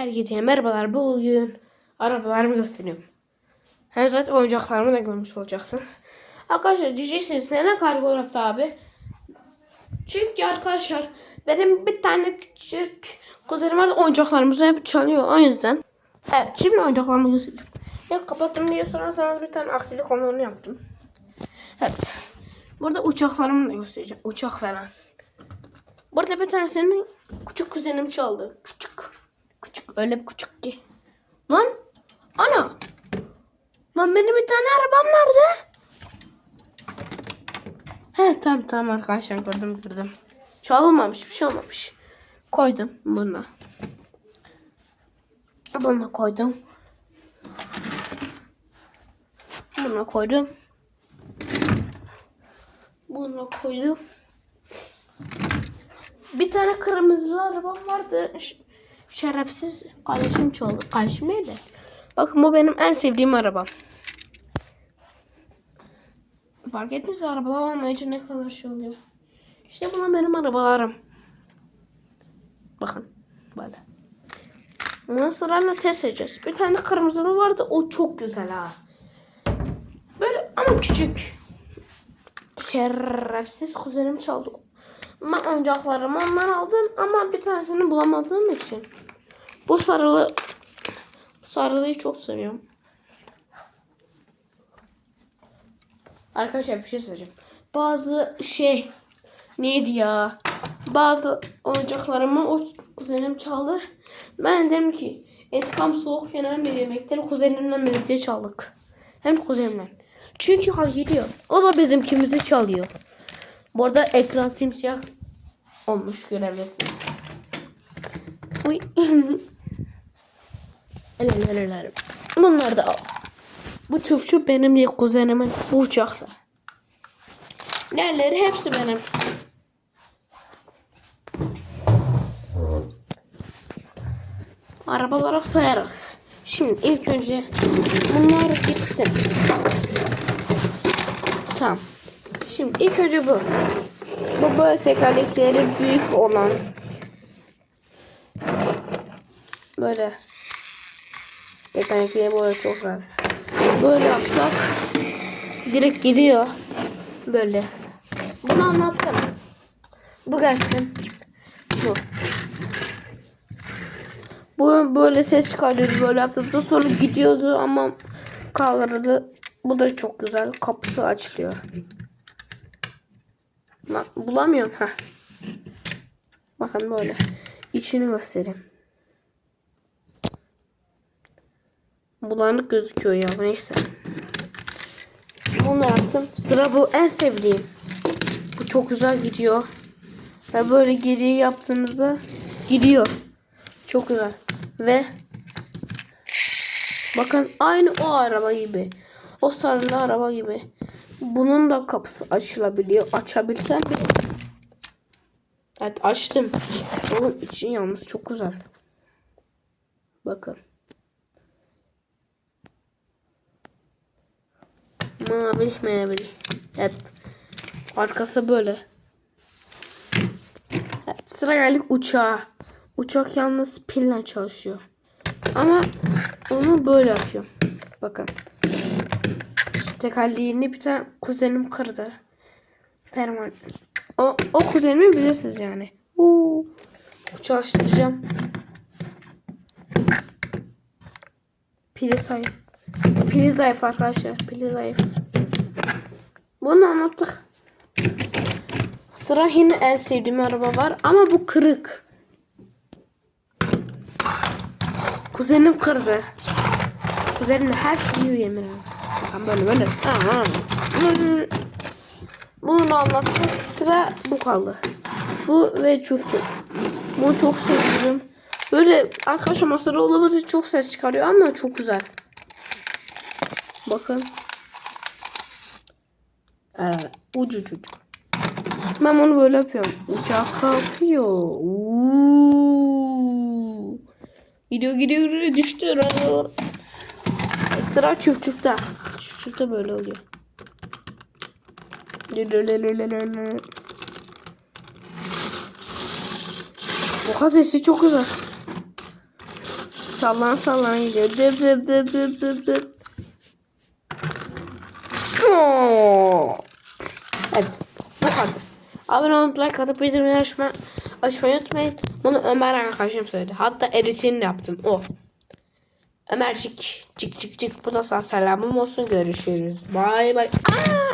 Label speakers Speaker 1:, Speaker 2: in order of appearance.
Speaker 1: Herkese merhabalar. Bugün arabalarımı gösteriyorum. Hem zaten oyuncaklarımı da görmüş olacaksınız. Arkadaşlar diyeceksiniz neden kargo yaptı abi? Çünkü arkadaşlar benim bir tane küçük kuzenim var oyuncaklarımızı hep çalıyor o yüzden. Evet şimdi oyuncaklarımı göstereceğim. Ya kapattım diye sorarsanız bir tane aksilik onu yaptım. Evet. Burada uçaklarımı da göstereceğim. Uçak falan. Burada bir tanesini küçük kuzenim çaldı. Küçük. Öyle bir küçük ki. Lan. Ana. Lan benim bir tane arabam nerede? He tamam tamam arkadaşlar gördüm gördüm. Çalınmamış bir şey olmamış. Koydum bunu. Bunu koydum. Bunu koydum. Bunu koydum. Bir tane kırmızılı arabam vardı. Şerefsiz kardeşim çaldı. Kardeşim? Bakın bu benim en sevdiğim arabam. Fark ettiniz arabalar olmayınca ne kadar şey oluyor. İşte bunlar benim arabalarım. Bakın böyle. Ondan sonra test edeceğiz. Bir tane kırmızılı vardı. O çok güzel ha. Böyle ama küçük. Şerefsiz kuzenim çaldı. Ben oyuncaklarımı ondan aldım ama bir tanesini bulamadığım için. Bu sarılı bu sarılıyı çok seviyorum. Arkadaşlar bir şey söyleyeceğim. Bazı şey neydi ya? Bazı oyuncaklarımı o kuzenim çaldı. Ben dedim ki intikam soğuk yenen bir yemektir. Kuzenimle birlikte çaldık. Hem kuzenimle. Çünkü hal gidiyor. O da bizimkimizi çalıyor. Bu arada ekran simsiyah olmuş görebilirsin. Uy. Elelerim. Bunlar da al. Bu çufçu benim değil kuzenimin. Bu uçakla. Neleri hepsi benim. Araba olarak sayarız. Şimdi ilk önce bunlar gitsin. Tamam. Şimdi ilk önce bu. Bu böyle tekerlekleri büyük olan. Böyle. Tekerlekleri böyle çok güzel. Böyle yapsak direkt gidiyor. Böyle. Bunu anlattım. Bu gelsin. Bu. Bu böyle ses çıkarıyordu böyle yaptığımızda sonra gidiyordu ama kaldırdı. Bu da çok güzel. Kapısı açılıyor. Bak bulamıyorum ha. Bakın böyle. İçini göstereyim. Bulanık gözüküyor ya neyse. Bunu yaptım. Sıra bu en sevdiğim. Bu çok güzel gidiyor. Ve böyle geriye yaptığınızda gidiyor. Çok güzel. Ve bakın aynı o araba gibi. O sarılı araba gibi. Bunun da kapısı açılabiliyor. Açabilsem bile. Evet açtım. Onun için yalnız çok güzel. Bakın. Mavi mavi. Hep. Arkası böyle. Evet, sıra geldik uçağa. Uçak yalnız pille çalışıyor. Ama onu böyle yapıyorum. Bakın. Tekerleğini bir tane kuzenim kırdı. Perman. O, o kuzenimi bilirsiniz yani. Uuu. Çalıştıracağım. Pili zayıf. Pili zayıf arkadaşlar. Pili zayıf. Bunu anlattık. Sıra yine en sevdiğim araba var ama bu kırık. Kuzenim kırdı. Kuzenim her şeyi yemin ederim. Bakın böyle böyle. Aha. Bunu anlattık. Sıra bu kaldı. Bu ve çuf çuf. Bunu çok seviyorum. Böyle arkadaşlar masada olduğumuz için çok ses çıkarıyor ama çok güzel. Bakın. Evet. Ucu ucu. Ben onu böyle yapıyorum. Uçak kalkıyor. Uuu. Gidiyor gidiyor gidiyor düştü. Sıra çuf çufta. Çufta böyle oluyor. Oha sesi çok güzel. sallan sallan gidiyor. Dıp dıp dıp dıp dıp dıp. Evet. Bu kadar. Abone olup like atıp bildirimleri açma, açmayı unutmayın. Bunu Ömer arkadaşım söyledi. Hatta editini yaptım. O. Ömercik. Çık çık çık. Bu da sana selamım olsun. Görüşürüz. Bay bay. Aa!